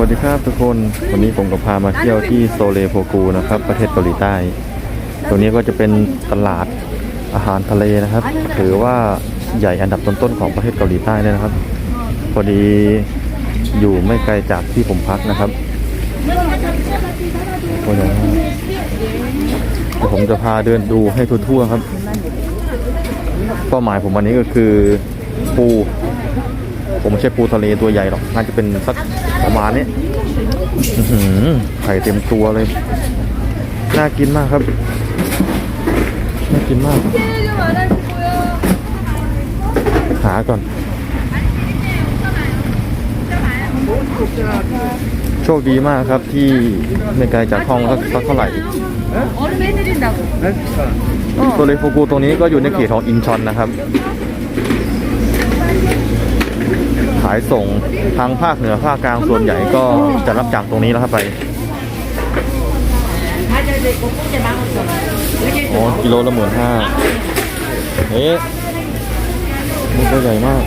วัสดีครับทุกคนวันนี้ผมก็พามาเที่ยวที่โซเลโพกูนะครับประเทศเกาหลีใต้ตรงนี้ก็จะเป็นตลาดอาหารทะเลนะครับ ถือว่าใหญ่อันดับต้นๆของประเทศเกาหลีใต้เลยนะครับ พอดีอยู่ไม่ไกลจากที่ผมพักนะครับโอ้ยเดี๋ยวผมจะพาเดินดูให้ทั่วๆครับ เป้าหมายผมวันนี้ก็คือปู ผมไม่ใช่ปูทะเลตัวใหญ่หรอก น่าจะเป็นสักประมาณนี้ไข่เต็มตัวเลย น่ากินมากครับ น่ากินมาก หาก่อน โชคดีมากครับที่ไม่ไกลจากห้องสักเท่าไหร่ ตัวเลโฟกูตรงนี้ก็อยู่ในเขตของอินชอนนะครับายส่งทางภาคเหนือภาคกลางส่วนใหญ่ก็จะรับจากตรงนี้แล้วครับไปโอ้กิโลละหมื่นห้าเอ๊ะมันตัวใหญ่มาก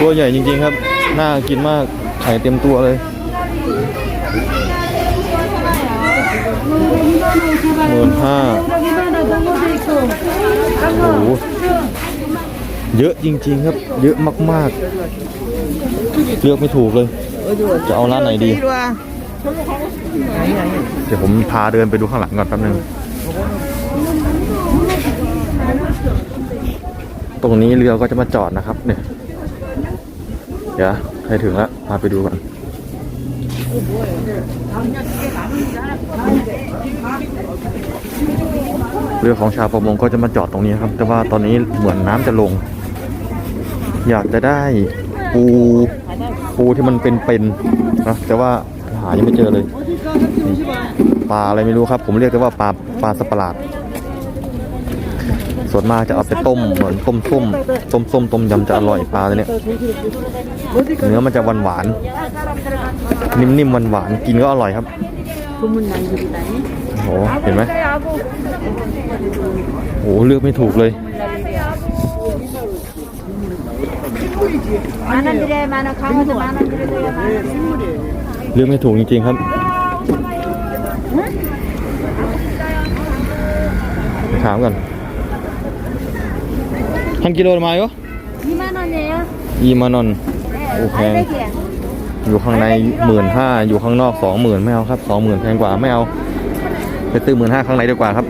ตัวใหญ่จริงๆครับ น่ากินมาก ไข่เต็มตัวเลย หมื่นห้าโอ้โหเยอะจริงๆครับ เยอะมากๆ เลือกไม่ถูกเลย จะเอาร้านไหนดี เดี๋ยวผมพาเดินไปดูข้างหลังก่อนแป๊บนึง ตรงนี้เรือก็จะมาจอดนะครับเนี่ย เดี๋ยวใครถึงแล้วพาไปดูกัน เรือของชาวประมงก็จะมาจอดตรงนี้ครับ แต่ว่าตอนนี้เหมือนน้ำจะลง อยากจะได้ปูปูที่มันเป็นๆนะแต่ว่าหายังไม่เจอเลย ปลาอะไรไม่รู้ครับ ผมเรียกแต่ว่าปลาปลาสตว์ประหลาด ส่วนมากจะเอาไปต้มเหมือนต้มส้มต้มส้มต้มยำจะอร่อยปลาเนี่ยเนื้อมันจะหวานหวานนิ่มๆหวานหวานกินก็อร่อยครับโอ้เห็นไหมโอ้เลือกไม่ถูกเลยเลือกไม่ถูกจริงๆครับถามก่น ทันกิโลมาอยู่ 2만 원이에요. ยีมานอน โอ้แพง 알배기. อยู่ข้างในหมื่นห้าอยู่ข้างนอกสองหมื่นไม่เอาครับสองหมื่นแพงกว่าไม่เอา ไปตื้อหมื่นห้าข้างในดีกว่าครับ